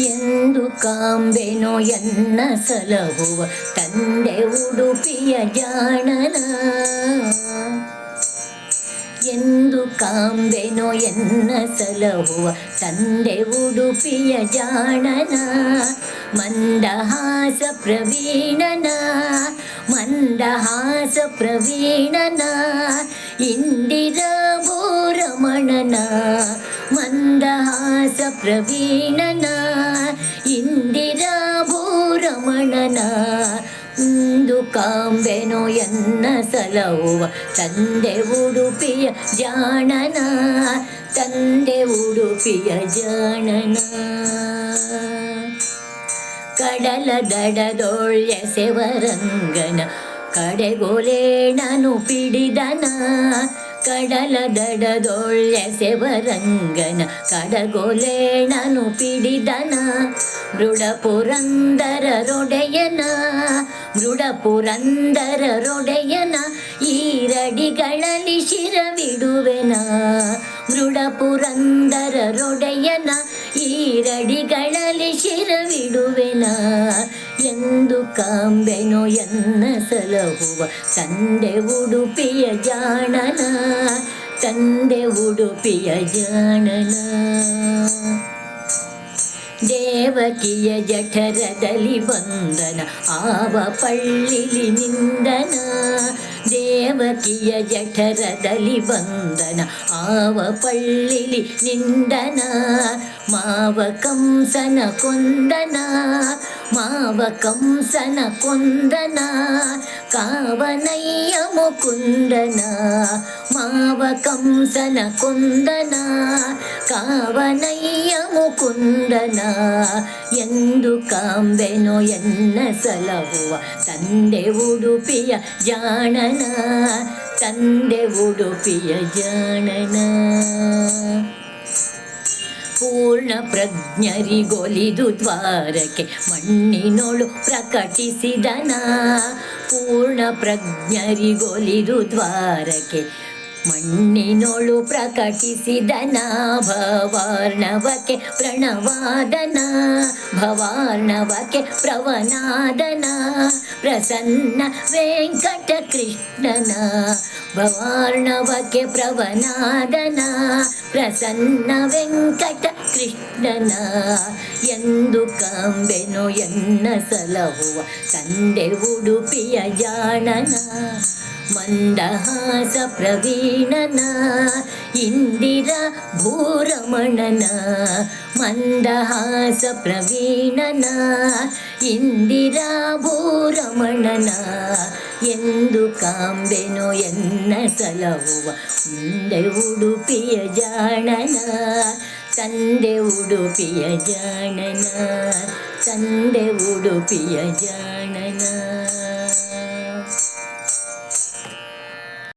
ಎಂದು ಕಾಂಬೆನೋ ಎನ್ನ ಸಲಹುವ ತಂದೆ ಉಡುಪಿಯ ಜಾಣನ. ಎಂದು ಕಾಂಬೆನೋ ಎನ್ನ ಸಲಹುವ ತಂದೆ ಉಡುಪಿಯ ಜಾಣನ. ಮಂದಹಾಸ ಪ್ರವೀಣನ ಮಂದಹಾಸ ಪ್ರವೀಣನ. ಇಂದಿರ ಭೂರಮಣನ, ಮಂದಹಾಸ ಪ್ರವೀಣನ. ಇಂದಿರಾ ಭೂರಮಣನ ಒಂದು ಕಾಂಬೆನೋ ಎನ್ನ ಸಲಹುವ ತಂದೆ ಉಡುಪಿಯ ಜಾಣನ, ತಂದೆ ಉಡುಪಿಯ ಜಾಣನ. ಕಡಲ ದಡದೊಳ್ಳೆ ಸೆವರಂಗನ ಕಡೆಗೊಲೇಣನು ಪಿಡಿದನ ಕಡಲ ದಡದೊಳ್ಳೆ ಸೆವರಂಗನ ಕಡಗೊಲೇಣನು ಪಿಡಿದನ. ಮೃಡ ಪುರಂದರ ರೊಡೆಯನ ಮೃಡ ಪುರಂದರ ರೊಡೆಯನ, ಈರಡಿಗಳಲ್ಲಿ ಶಿರವಿಡುವೆನ. ಮೃಡ ಪುರಂದರ ರೊಡೆಯನ, ಈರಡಿಗಳಲ್ಲಿ ಶಿರವಿಡುವೆನ. ಎಂದು ಕಾಂಬೆನೋ ಎನ್ನ ಸಲಹುವ. ತಂದೆ ಉಡುಪಿಯ ಜಾಣನ, ತಂದೆ ಉಡುಪಿಯ ಜಾಣನ. ದೇವಕಿಯ ಜಠರದಲ್ಲಿ ಬಂದನ, ಆವ ಪಳ್ಳಿಲಿ ನಿಂದನ. ದೇವಕಿಯ ಜಠರದಲ್ಲಿ ಬಂದನ, ಆವ ಪಳ್ಳಿಲಿ ನಿಂದನ. ಮಾವ ಕಂಸನ ಕೊಂದನ ಮಾವ ಕಂಸನ ಕೊಂದನ ಕಾವನಯ್ಯ ಮುಕುಂದನ ಮಾವ ಕಂಸನ ಕೊಂದನ ಕಾವನಯ್ಯ ಮುಕುಂದನ ಎಂದು ಕಾಂಬೆನೋ ಎನ್ನ ಸಲಹುವ ತಂದೆ ಉಡುಪಿಯ ಜಾಣನ ತಂದೆ ಉಡುಪಿಯ ಜಾಣನ ಪೂರ್ಣ ಪ್ರಜ್ಞರಿಗೊಲಿದು ದ್ವಾರಕ್ಕೆ ಮಣ್ಣಿನೊಳು ಪ್ರಕಟಿಸಿದನ. ಪೂರ್ಣ ಪ್ರಜ್ಞರಿಗೊಲಿದು ದ್ವಾರಕ್ಕೆ ಮಣ್ಣಿನೊಳು ಪ್ರಕಟಿಸಿದನ ಭವಾರ್ಣವಕ್ಕೆ ಪ್ರಣವಾದನ, ಭವಾರ್ಣವಕ್ಕೆ ಪ್ರವನಾದನ, ಪ್ರಸನ್ನ ವೆಂಕಟ ಕೃಷ್ಣನ ಭವಾರ್ಣವಕ್ಕೆ ಪ್ರವನಾದನ, ಪ್ರಸನ್ನ ವೆಂಕಟ ಕೃಷ್ಣನ ಎಂದು ಕಾಂಬೆನು ಎನ್ನ ಸಲಹುವ ತಂದೆ ಉಡುಪಿಯ ಜಾಣನ. ಮಂದಹಾಸ ಪ್ರವೀಣನ, ಇಂದಿರಾ ಭೂರಮಣನ, ಮಂದಹಾಸ ಪ್ರವೀಣನ, ಇಂದಿರಾ ಭೂರಮಣನ. ಎಂದು ಕಾಂಬೆನೋ ಎನ್ನ ಸಲಹುವ ಮುಂದೆ ಉಡುಪಿಯ ಜಾಣನ, ತಂದೆ ಉಡುಪಿಯ ಜಾಣನ, ತಂದೆ ಉಡುಪಿಯ ಜಾಣನ.